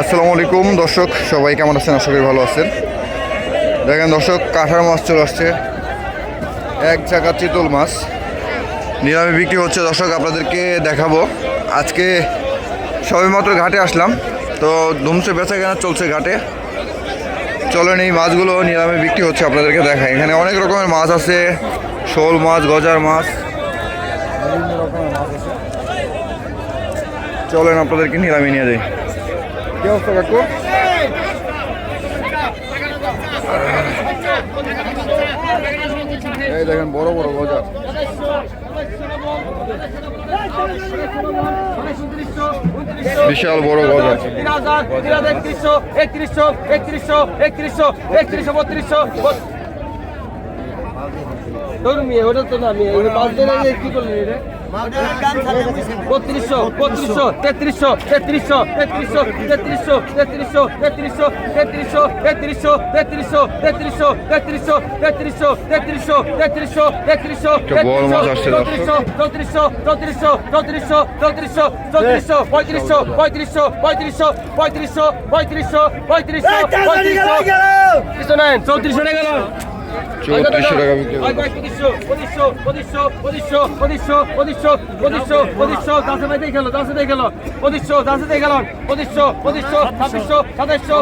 আসসালামু আলাইকুম, দর্শক, সবাই কেমন আছেন? আশা করি ভালো আছেন। দেখেন দর্শক কাঁঠার মাছ চলে আসছে। এক জায়গা চিতল মাছ। নিলামে বিক্রি হচ্ছে। দর্শক, আপনাদেরকে দেখাবো। আজকে সবেমাত্র ঘাটে আসলাম। তো ধুমসে বেচা কেনা চলছে ঘাটে। চলেন এই মাছগুলো নিলামে বিক্রি হচ্ছে আপনাদেরকে দেখায় এখানে অনেক রকমের মাছ আছে। শোল মাছ, গজার মাছ। চলেন আপনাদেরকে নিলামে নিয়ে যাই। কি অবস্থা কাকু এই দেখেন, বড় বড় গজার বিশাল বড় হাজার একত্রিশশো একত্রিশশো একত্রিশশো একত্রিশশো একত্রিশশো বত্রিশশো ধরুন ওটা তো না ওই পাঁচ দিন আগে কি করলেন এটা? বত্রিশশো বত্রিশশো তেত্রিশশো তেত্রিশশো তেত্রিশশো তেত্রিশশো তেত্রিশশো তেত্রিশশো তেত্রিশশো তেত্রিশশো তেত্রিশশো তেত্রিশশো তেত্রিশশো তেত্রিশশো তেত্রিশশো তেত্রিশশো তেত্রিশশো দর্শক। চৌত্রিশশো চৌত্রিশশো চৌত্রিশশো চৌত্রিশশো চৌত্রিশশো পঁয়ত্রিশশো পঁয়ত্রিশশো পঁয়ত্রিশশো পঁয়ত্রিশশো পঁয়ত্রিশশো পঁয়ত্রিশশো পঁয়ত্রিশশো নেন চৌত্রিশশো গেল চৌত্রিশশো টাকা বিক্রি ছাব্বিশশো সাতাইশশো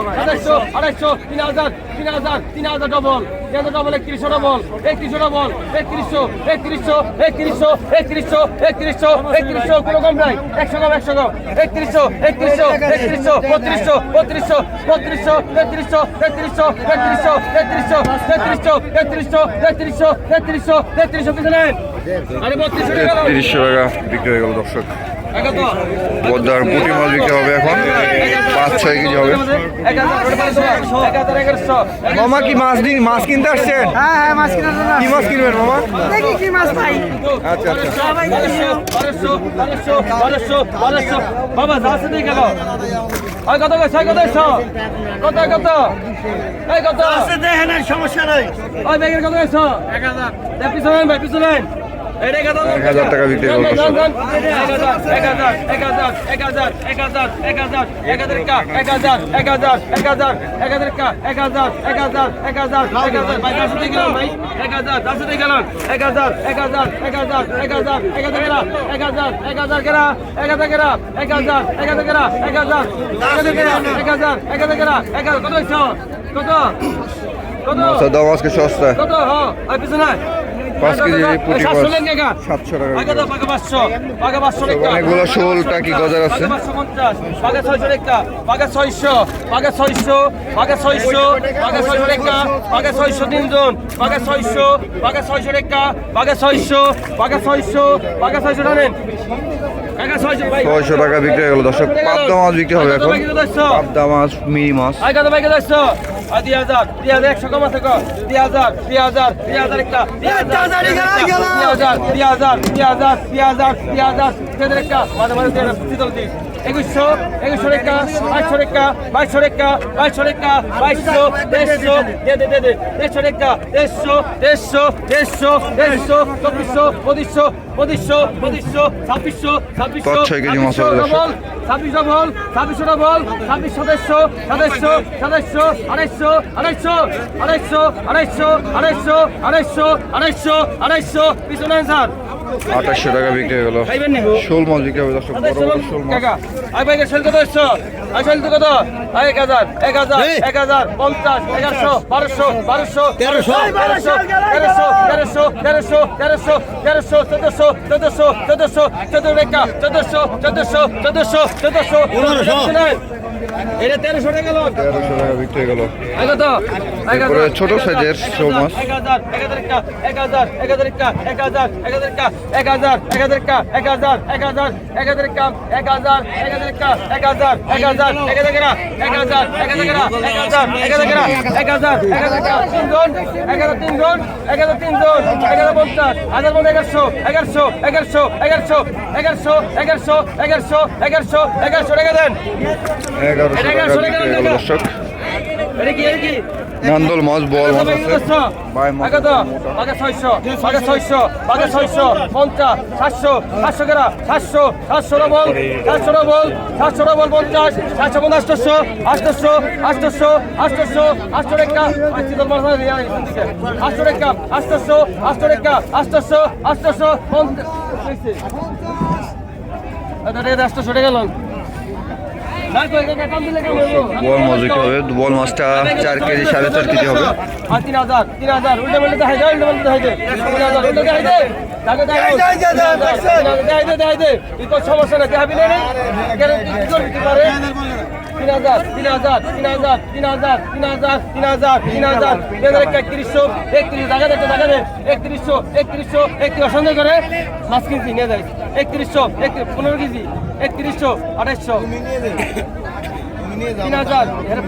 আড়াইশো তিন হাজার তিন হাজার তিন হাজার ডবল তিন হাজার ডবল একত্রিশশো ডবল একত্রিশশো ডবল একত্রিশশো একত্রিশশো একত্রিশশো একত্রিশশো একত্রিশশো একত্রিশশো কোনো কম নাই একশো কম একশো কম একত্রিশশো একত্রিশশো একত্রিশশো বত্রিশশো বত্রিশশো বত্রিশশো তেত্রিশশো তেত্রিশশো তেত্রিশশো তেত্রিশশো তেত্রিশশো তেত্রিশশো তেত্রিশশো তেত্রিশশো তেত্রিশশো কিছু নেন আরে বত্রিশশো টাকা বিক্রি হয়ে গেল দর্শক। পদ্মার পুঁটি মাছ বিক্রি হবে এখন। পাঁচ ছয় কেজি হবে। মামা কি মাছ দিন মাছ কিনতে আসছেন? হ্যাঁ হ্যাঁ মাছ কেনার জন্য কি মাছ কিনবেন মামা? দেখি কি মাছ পাই। আচ্ছা আচ্ছা। বাবা যাচ্ছে দিয়ে গেল ওই কত কত কত কত এই কত দেখেন সমস্যা নাই ওই ব্যাগের কত গেছে এক হাজার পিছনে ভাই পিছনে এক হাজার টাকা বিক্রি করব কত কত দাম আজকে সস্তা কত হ্যাঁ পিছনে ছয়শো টাকা ছয়শো ছয়শো ছয়শো টাকা ছয়শো ছয়শো টাকা বিক্রি হয়ে গেল দর্শক পাবদা মাছ বিক্রি হবে এখন পাবদা মাছ মিনি মাছ দুই হাজার দুই হাজার একশো কম আছে দুই হাজার দুই হাজার দুই হাজার একটা দুই হাজার দুই হাজার দুই হাজার দুই হাজার দুই হাজার দুই হাজার দুই হাজার একটা মাঝে মাঝে দুই হাজার একুশশো একুশশো রেখা বাইশশো রেখা বাইশশো রেখা বাইশশো রেখা বাইশশো দেড়শো দে দে দে দে দেড়শো রেখা দেড়শো দেড়শো দেড়শো দেড়শো চব্বিশশো পঁচিশশো পঁচিশশো পঁচিশশো ছাব্বিশশো ছাব্বিশশো। ডবল ছাব্বিশ ডবল ছাব্বিশশো ডবল ছাব্বিশ সাতাইশশো সাতাইশশো সাতাইশশো আড়াইশো আড়াইশো আড়াইশো আড়াইশো আড়াইশো আড়াইশো আড়াইশো আড়াইশো পিছনে স্যার আঠাশশো টাকা বিক্রি হয়ে গেল শোল মাছ বিক্রি হবে দর্শক বড় বড় শোল মাছ আই ভাই শৈল কত এসছো আই শৈল কত এক হাজার এক হাজার এক হাজার পঞ্চাশ এগারোশো বারোশো বারোশো তেরোশো তেরোশো তেরোশো তেরোশো তেরোশো তেরোশো তেরোশো চোদ্দশো চোদ্দশো চোদ্দশো চোদ্দ চোদ্দশো চোদ্দশো চোদ্দশো চোদ্দশো পনেরোশো। এটা তেরোশো টাকা গেল তেরোশো টাকা বিক্রি গেল এরপরে ছোট সাইজের শোল মাছ এগারোশো এগারোশো এগারোশো এগারোশো এগারোশো এগারোশো এগারোশো এগারোশো টাকা দেন এগারোশো টাকা বিক্রি হয়ে গেল দর্শক। নান্দল মাছ বল মাছ আছে। বাই মাছ বল 700 বল বল 50 700 বল 800 800 800 800 800 টাকা 500 মাছ দিয়ে 800 টাকা 800 800 টাকা 800 800 50 বল মজু কি হবে? বল মাছটা চার কেজি সাড়ে চার কেজি হবে। সমস্যা হাজার, তিন হাজার তিন হাজার তিন হাজার তিন হাজার তিন হাজার তিন হাজার। তিন হাজার একত্রিশশো, একত্রিশ টাকা দেখতে টাকা দে একত্রিশশো একত্রিশশো, একত্রিশ। সন্দেহ করে পাঁচ কেজি নিয়ে যায় একত্রিশশো, একত্রিশ, পনেরো কেজি। একত্রিশশো আঠাইশশো তিন হাজার এর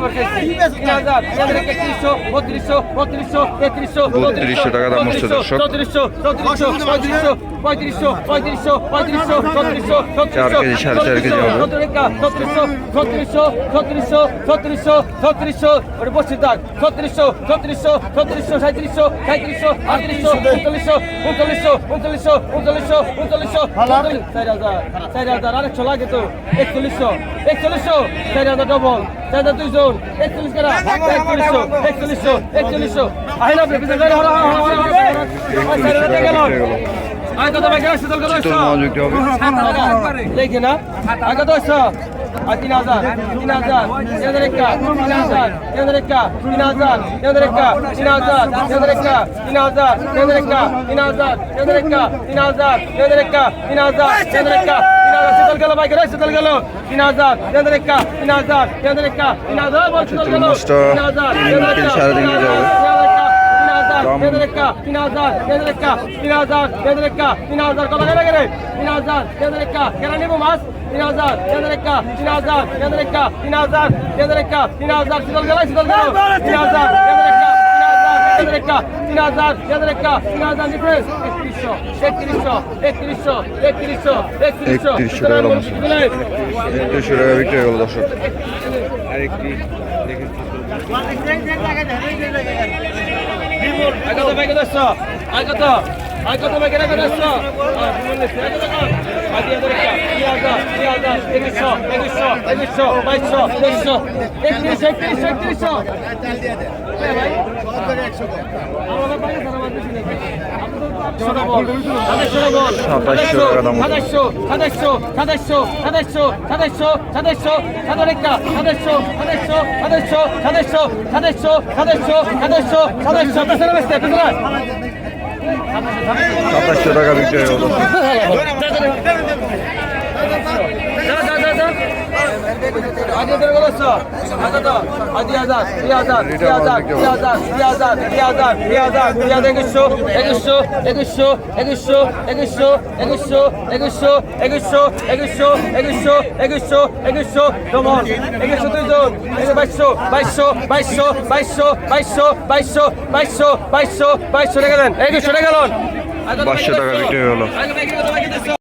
বছর তিন হাজার হাজার একত্রিশশো বত্রিশশো বত্রিশশো তেত্রিশশো বত্রিশশো টাকা দাম হচ্ছে। চৌত্রিশশো চৌত্রিশশো পঁয়ত্রিশশো পঁয়ত্রিশশো পঁয়ত্রিশশো পঁয়ত্রিশশো ছত্রিশশো। ছত্রিশশো ছত্রিশশো ছত্রিশশো ছত্রিশশো ছত্রিশশো ওটা বসে থাক ছত্রিশশো ছত্রিশশো ছত্রিশশো সাঁত্রিশশো সাঁত্রিশশো আটত্রিশশো উনচল্লিশশো উনচল্লিশশো উনচল্লিশশো উনচল্লিশশো উনচল্লিশশো চার হাজার চার হাজার আরেকশো লাগে তো একচল্লিশশো একচল্লিশশো চার হাজার ডবল চার হাজার দুইজন একচল্লিশ কেনা একচল্লিশশো একচল্লিশশো একচল্লিশশো আহিন আপনি পিছনে গাড়ি হলো হলো হলো হলো চার হাজার গেল আয় কত ভাই গেল শীতল কত চিতল মাছ বিক্রি হবে দেখে না আগে তো একশো আর তিন হাজার তিন হাজার তিন হাজার একটা তিন হাজার তিন হাজার একটা তিন হাজার তিন হাজার একটা তিন হাজার তিন হাজার একটা তিন হাজার তিন হাজার একটা তিন হাজার তিন হাজার একটা তিন হাজার তিন হাজার একটা তিন হাজার তিন হাজার একটা তিন হাজার শীতল গেল বাইক রে শীতল গেল। তিন হাজার তিন একা তিন হাজার তিন একা তিন হাজার শীতল গেল তিন হাজার তিন একা তিন হাজার তিন একা তিন হাজার তিন একা তিন হাজার কত গেলে গেলে। তিন হাজার তিন একা কেন নিব মাছ? তিন হাজার তিন একা তিন হাজার তিন একা তিন হাজার তিন একা তিন হাজার শীতল গেল শীতল গেল তিন হাজার তিন একা 1 dakika. Birazdan. 1 dakika. Birazdan nefes. Ektirisho. Ektirisho. Ektirisho. Ektirisho. Ektirisho. Ektirisho lira olmasın. Ektirisho lira bitti yoldaşım. Ektirisho. Ektirisho. Ektirisho. Ektirisho. Ektirisho. ব্যাগে দশ আগত আগত ব্যাগে রেখে দশ একত্রিশশো একত্রিশশো একত্রিশশো বাইশশো তেইশশো একত্রিশ একত্রিশ একত্রিশশো সাতাশশো টাকা দাম হচ্ছে। সাতাশশো সাতাশশো সাতাশশো সাতাশশো সাতাশশো সাতাশশো সাতার একটা সাতাশশো সাতাশশো সাতাশশো সাতাশশো সাতাশশো সাতাশশো সাতাশশো সাতাশশো পেছনে বেসতে পেছনে সাতাশশো টাকা বিক্রি হয়ে গেল আগে বের করেছ আগে তো আদি হাজার দুই হাজার দুই হাজার দুই হাজার দুই হাজার দুই হাজার দুই হাজার দুই হাজার একুশশো একুশশো একুশশো সাতাশশো টাকা বিক্রি হয়ে বাইশশো টাকা বিক্রি হলো